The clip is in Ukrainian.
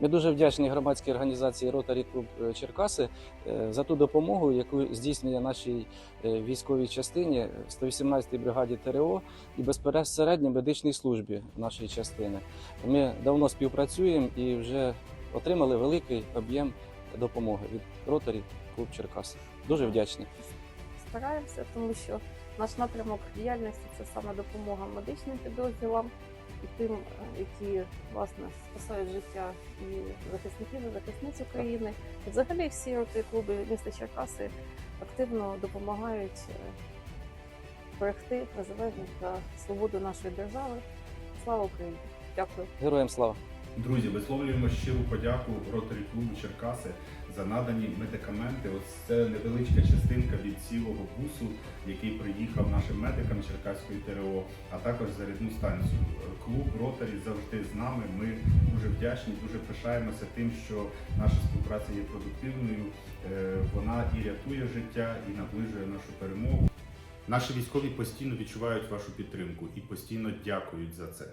вдячний громадській організації Rotary Club е, Черкаси е, за ту допомогу, яку здійснює нашій е, військовій частині 118-й бригаді ТРО і безпосередньо медичній службі нашої частини. Ми давно співпрацюємо і вже отримали великий об'єм допомоги від Rotary Club Черкаси. Дуже вдячний. Стараємося, тому що наш напрямок діяльності це саме допомога медичним підрозділам і тим, е, які власне спасають життя і захисників і захисниць України. І взагалі всі роти клуби міста Черкаси активно допомагають е, берегти незалежність та свободу нашої держави. Слава Україні! Дякую. Героям слава! Друзі, висловлюємо щиру подяку Ротарі клубу Черкаси за надані медикаменти. Ось це невеличка частинка від цілого бусу, який приїхав нашим медикам Черкаської ТРО, а також зарядну станцію. Клуб Ротарі завжди з нами. Ми дуже вдячні, дуже пишаємося тим, що наша співпраця є продуктивною. Е, Вона і рятує життя, і наближує нашу перемогу. Наші військові постійно відчувають вашу підтримку і постійно дякують за це.